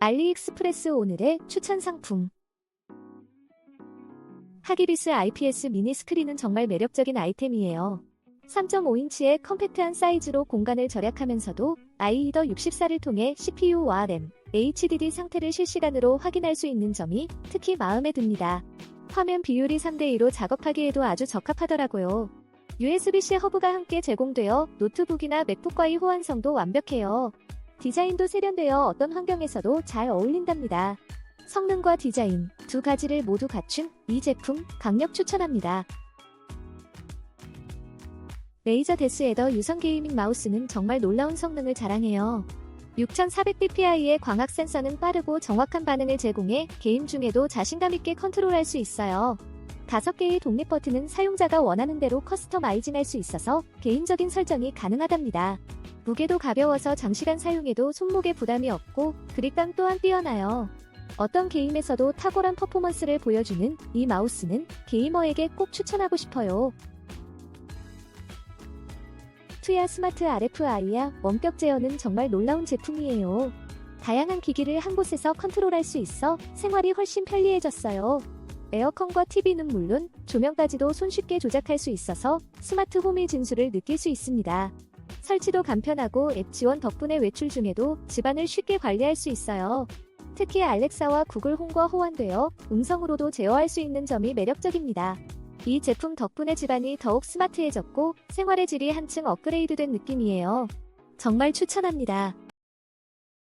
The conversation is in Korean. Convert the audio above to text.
알리익스프레스 오늘의 추천 상품. 하기비스 IPS 미니 스크린은 정말 매력적인 아이템이에요. 3.5인치의 컴팩트한 사이즈로 공간을 절약하면서도 아이히더 64를 통해 CPU와 램, HDD 상태를 실시간으로 확인할 수 있는 점이 특히 마음에 듭니다. 화면 비율이 3대2로 작업하기에도 아주 적합하더라고요. USB-C 허브가 함께 제공되어 노트북이나 맥북과의 호환성도 완벽해요. 디자인도 세련되어 어떤 환경에서도 잘 어울린답니다. 성능과 디자인 두 가지를 모두 갖춘 이 제품 강력 추천합니다. 레이저 데스 에더 유선 게이밍 마우스는 정말 놀라운 성능을 자랑해요. 6400dpi의 광학 센서는 빠르고 정확한 반응을 제공해 게임 중에도 자신감 있게 컨트롤할 수 있어요. 5개의 독립 버튼은 사용자가 원하는 대로 커스터마이징할 수 있어서 개인적인 설정이 가능하답니다. 무게도 가벼워서 장시간 사용해도 손목에 부담이 없고 그립감 또한 뛰어나요. 어떤 게임에서도 탁월한 퍼포먼스를 보여주는 이 마우스는 게이머에게 꼭 추천하고 싶어요. 투야 스마트 RFI야 원격 제어는 정말 놀라운 제품이에요. 다양한 기기를 한 곳에서 컨트롤할 수 있어 생활이 훨씬 편리해졌어요. 에어컨과 TV는 물론 조명까지도 손쉽게 조작할 수 있어서 스마트 홈의 진수를 느낄 수 있습니다. 설치도 간편하고 앱 지원 덕분에 외출 중에도 집안을 쉽게 관리할 수 있어요. 특히 알렉사와 구글 홈과 호환되어 음성으로도 제어할 수 있는 점이 매력적입니다. 이 제품 덕분에 집안이 더욱 스마트해졌고 생활의 질이 한층 업그레이드된 느낌이에요. 정말 추천합니다.